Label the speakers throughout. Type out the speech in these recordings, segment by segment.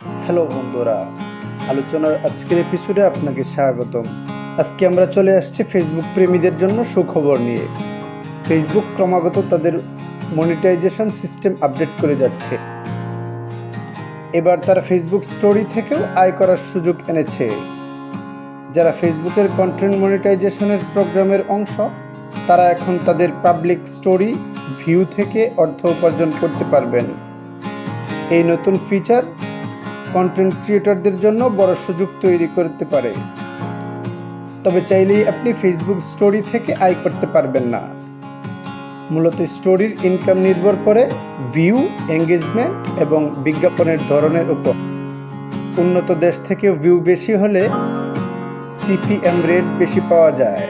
Speaker 1: Hello বন্ধুরা, আলোচনার আজকের এপিসোডে আপনাকে স্বাগতম। আজকে আমরা চলে আসছি ফেসবুক প্রেমীদের জন্য সুখবর নিয়ে। ফেসবুক ক্রমাগত তাদের মনিটাইজেশন সিস্টেম আপডেট করে যাচ্ছে। এবার তারা ফেসবুক স্টোরি থেকেও আয় করার সুযোগ এনেছে। যারা ফেসবুকের কন্টেন্ট মনিটাইজেশনের প্রোগ্রামের অংশ, তারা এখন তাদের পাবলিক স্টোরি ভিউ থেকে অর্থ উপার্জন করতে পারবেন। এই নতুন ফিচার কন্টেন্ট ক্রিয়েটরদের জন্য বড় সুযোগ তৈরি করতে পারে। তবে চাইলেই আপনি ফেসবুক স্টোরি থেকে আয় করতে পারবেন না। মূলত স্টোরির ইনকাম নির্ভর করে ভিউ এঙ্গেজমেন্ট এবং বিজ্ঞাপনের ধরনের উপর। উন্নত দেশ থেকেও ভিউ বেশি হলে সিপিএম রেট বেশি পাওয়া যায়।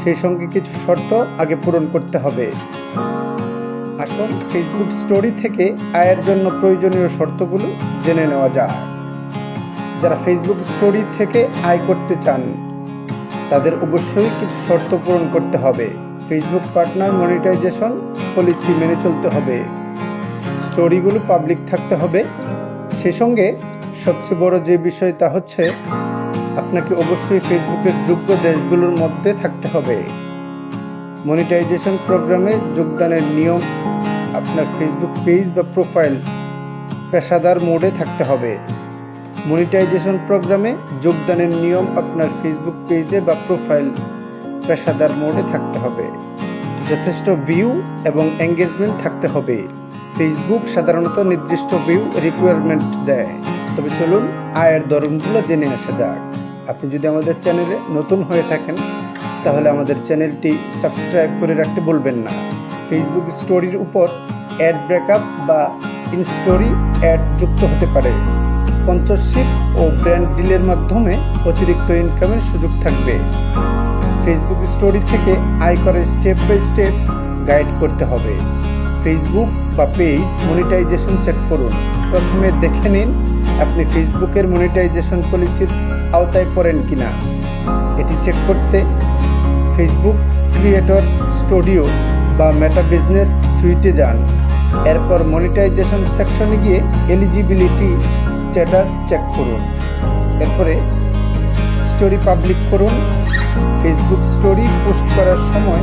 Speaker 1: সেই সঙ্গে কিছু শর্ত আগে পূরণ করতে হবে। আসুন ফেসবুক স্টোরি থেকে আয়ের জন্য প্রয়োজনীয় শর্তগুলো জেনে নেওয়া যায় যারা ফেসবুক স্টোরি থেকে আয় করতে চান, তাদের অবশ্যই কিছু শর্ত পূরণ করতে হবে। ফেসবুক পার্টনার মনিটাইজেশন পলিসি মেনে চলতে হবে। স্টোরিগুলো পাবলিক থাকতে হবে। সে সঙ্গে সবচেয়ে বড় যে বিষয় তা হচ্ছে, আপনাকে অবশ্যই ফেসবুকের যোগ্য দেশগুলোর মধ্যে থাকতে হবে। মনিটাইজেশন প্রোগ্রামে যোগদানের নিয়ম আপনার ফেসবুক পেজ বা প্রোফাইল পেশাদার মোডে থাকতে হবে। মনিটাইজেশন প্রোগ্রামে যোগদানের নিয়ম আপনার ফেসবুক পেজে বা প্রোফাইল পেশাদার মোডে থাকতে হবে। যথেষ্ট ভিউ এবং এঙ্গেজমেন্ট থাকতে হবে। ফেসবুক সাধারণত নির্দিষ্ট ভিউ রিকোয়ারমেন্ট দেয়। তবে চলুন আয়ের ধরনগুলো জেনে আসা যাক। আপনি যদি আমাদের চ্যানেলে নতুন হয়ে থাকেন, তাহলে আমাদের চ্যানেলটি সাবস্ক্রাইব করে রাখতে বলবেন না। ফেসবুক স্টোরির উপর অ্যাড ব্রেকআপ বা ইন স্টোরি অ্যাড যুক্ত হতে পারে। স্পন্সরশিপ ও ব্র্যান্ড ডিলের মাধ্যমে অতিরিক্ত ইনকামের সুযোগ থাকবে। ফেসবুক স্টোরি থেকে আয় করে স্টেপ বাই স্টেপ গাইড করতে হবে। ফেসবুক বা পেজ মনিটাইজেশন চেক করুন। প্রথমে দেখে নিন, আপনি ফেসবুকের মনিটাইজেশন পলিসির আওতায় পড়েন কিনা। এটি চেক করতে ফেসবুক ক্রিয়েটর স্টুডিও বা মেটা বিজনেস সুইটে যান। এরপর মনিটাইজেশন সেকশনে গিয়ে এলিজিবিলিটি স্ট্যাটাস চেক করুন। এরপরে স্টোরি পাবলিক করুন। ফেসবুক স্টোরি পোস্ট করার সময়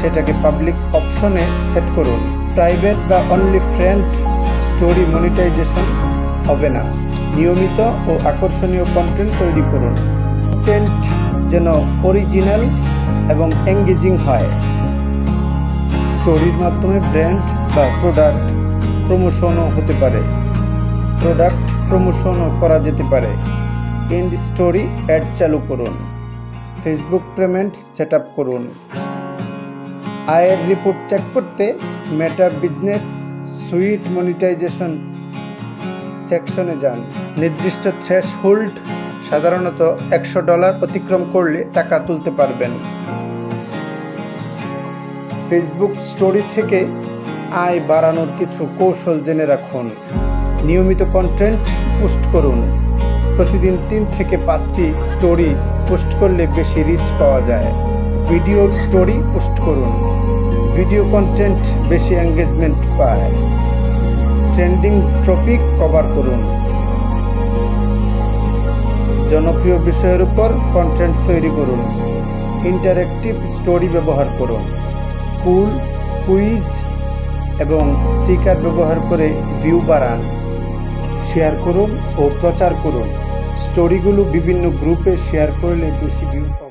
Speaker 1: সেটাকে পাবলিক অপশনে সেট করুন। প্রাইভেট বা অনলি ফ্রেন্ড স্টোরি মনিটাইজেশন হবে না। নিয়মিত ও আকর্ষণীয় কন্টেন্ট তৈরি করুন। কন্টেন্ট যেন অরিজিনাল এবং এঙ্গেজিং হয়। স্টোরির মাধ্যমে ব্র্যান্ড বা প্রোডাক্ট প্রমোশনও হতে পারে। প্রোডাক্ট প্রমোশনও করা যেতে পারে। এন্ড স্টোরি অ্যাড চালু করুন। ফেসবুক পেমেন্ট সেট করুন। আয়ের রিপোর্ট চেক করতে মেটা বিজনেস সুইট মনিটাইজেশন সেকশনে যান। নির্দিষ্ট থ্রেশ হোল্ড সাধারণত একশো ডলার অতিক্রম করলে টাকা তুলতে পারবেন। ফেসবুক স্টোরি থেকে আয় বাড়ানোর কিছু কৌশল জেনে রাখুন। নিয়মিত কন্টেন্ট পোস্ট করুন। প্রতিদিন তিন থেকে পাঁচটি স্টোরি পোস্ট করলে বেশি রিচ পাওয়া যায়। ভিডিও স্টোরি পোস্ট করুন। ভিডিও কন্টেন্ট বেশি এঙ্গেজমেন্ট পায়। ট্রেন্ডিং টপিক কভার করুন। জনপ্রিয় বিষয়ের উপর কন্টেন্ট তৈরি করুন। ইন্টারেক্টিভ স্টোরি ব্যবহার করুন। কুল কুইজ এবং স্টিকার ব্যবহার করে ভিউ বাড়ান। শেয়ার করুন ও প্রচার করুন। স্টোরিগুলো বিভিন্ন গ্রুপে শেয়ার করলে বেশি ভিউ